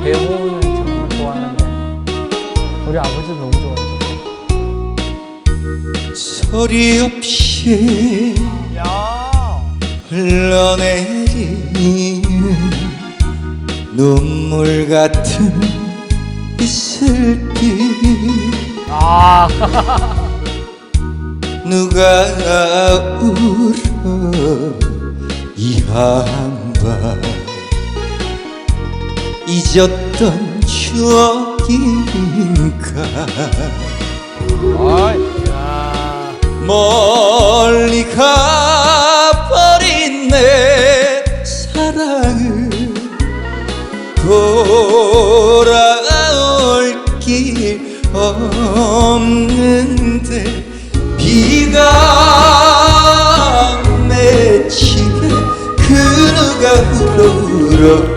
배우는 정말 좋아하는데 우리 아버지도 너무 좋아해요. 소리 없이 흘러내리는 눈물 같은 이슬길. 아, 누가 울어 이 한밤 잊었던 추억인가 야, 멀리 가버린 내 사랑을 돌아올 길 없는데 비가 맺히게 그 누가 울어 울어